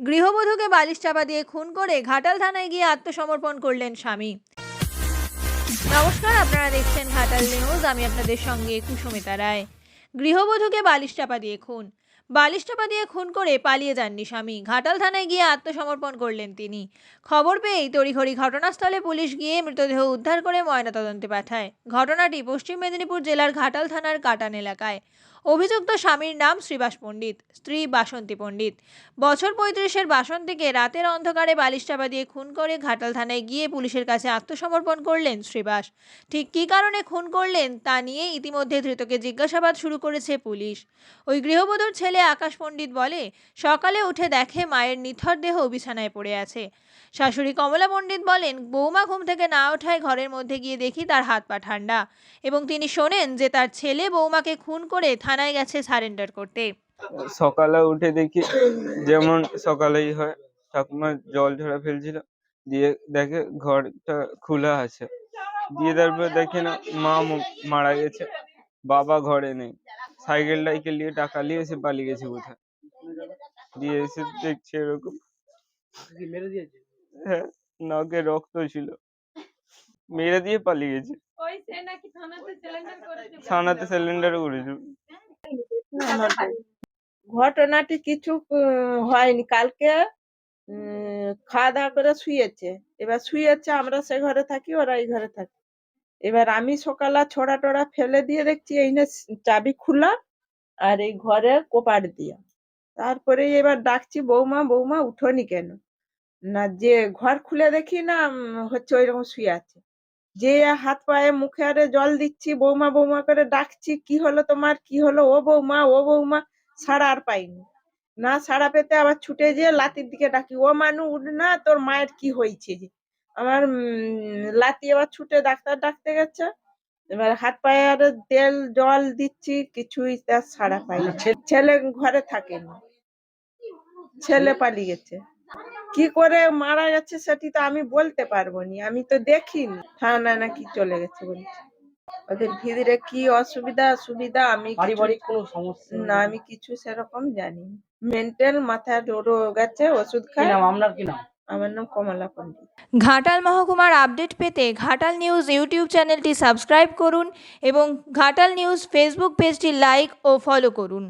গৃহবধূকে বালিশ চাপা দিয়ে খুন করে ঘাটাল থানায় গিয়ে আত্মসমর্পণ করলেন স্বামী। নমস্কার, আপনারা দেখছেন ঘাটাল নিউজ। আমি আপনাদের সঙ্গে কুসুমিতা রায়। গৃহবধূকে বালিশ চাপা দিয়ে খুন। বালিশ চাপা দিয়ে খুন করে পালিয়ে যাননি স্বামী। ঘাটাল থানায় গিয়ে আত্মসমর্পণ করলেন তিনি। খবর পেয়েই তড়িঘড়ি ঘটনাস্থলে পুলিশ গিয়ে মৃতদেহ উদ্ধার করে ময়নাতদন্তে পাঠায়। ঘটনাটি পশ্চিম মেদিনীপুর জেলার ঘাটাল থানার কাটান এলাকায়। অভিযুক্ত স্বামীর নাম শ্রীবাস পণ্ডিত, স্ত্রী বাসন্তী পণ্ডিত। বছর পঁয়ত্রিশের বাসন্তীকে রাতের অন্ধকারে বালিশ চাপা দিয়ে খুন করে ঘাটাল থানায় গিয়ে পুলিশের কাছে আত্মসমর্পণ করলেন শ্রীবাস। ঠিক কী কারণে খুন করলেন তা নিয়ে ইতিমধ্যে ধৃতকে জিজ্ঞাসাবাদ শুরু করেছে পুলিশ। ওই গৃহবধূর ছেলে আকাশ পণ্ডিত বলে, সকালে উঠে দেখে মায়ের নিথর দেহ বিছানায় পড়ে আছে। শাশুড়ি কমলা পণ্ডিত বলেন, বৌমা ঘুম থেকে না ওঠায় ঘরের মধ্যে গিয়ে দেখি তার হাত পা ঠান্ডা। এবং তিনি শোনেন যে তার ছেলে বৌমাকে খুন করে থানায় গেছে সারেন্ডার করতে। সকালে উঠে দেখি যেমন সকালেই হয় ঠাকুমা জল ঝরা ফেলছিল দিয়ে দেখে ঘরটা খোলা আছে। দিয়ে তারপর দেখে না মা মারা গেছে বাবা ঘরে নেই। সাইকেল টাইকেল নিয়ে টাকা নিয়ে এসে পালিয়ে গেছে কোথায়? দিয়ে এসে দেখছে এরকম। মেরে দিয়েছে? হ্যাঁ নাকে রক্ত ছিল। মেরে দিয়ে পালিয়ে গেছে। থানাতে সিলিন্ডার করেছে। ঘটনাটি কিছু হয়নি। কালকে খাওয়া দাওয়া করে শুয়েছে। এবার শুয়েছে আমরা সে ঘরে থাকি ওরা এই ঘরে থাকে। এবার আমি সকালে ছোড়া টড়া ফেলে দিয়ে দেখছি এই নে চাবি খোলা আর এই ঘরে কোপাট দিয়া। তারপরে এবার ডাকছি বৌমা বৌমা উঠোনি কেন? না যে ঘর খুলে দেখি না হচ্ছে ওইরকম শুয়ে আছে। যে হাত পায়ে মুখে আরে জল দিচ্ছি বৌমা বৌমা করে ডাকছি কি হলো তোমার কি হলো? ও বৌমা ও বৌমা সাড়া আর পাইনি। না সাড়া পেতে আবার ছুটে যেয়ে লাতির দিকে ডাকি ও মানু উঠ না তোর মায়ের কি হয়েছে যে? আমার উম, লাতি এবার ছুটে ডাক্তার ডাকতে গেছে। এবার হাত পায়ে আর তেল জল দিচ্ছি কিছুই তার সাড়া পাইনি। ছেলে ঘরে থাকেনি। ছেলে পালিয়ে গেছে। কি করে মারা গেছে সেটি তো আমি বলতে পারব নি। আমি তো দেখিনি। থানায় নাকি চলে গেছে বলছে। ওদের ভিতরে কি অসুবিধা সুবিধা আমি পারিবারিক কোনো সমস্যা না আমি কিছু সেরকম জানি মেন্টাল মাথা রোগ গেছে ওষুধ খাই নাম? আপনার কি নাম? আমার নাম কমলা পণ্ডিত। ঘাটাল মহকুমার আপডেট পেতে ঘাটাল নিউজ ইউটিউব চ্যানেলটি সাবস্ক্রাইব করুন এবং ঘাটাল নিউজ ফেসবুক পেজটি লাইক ও ফলো করুন।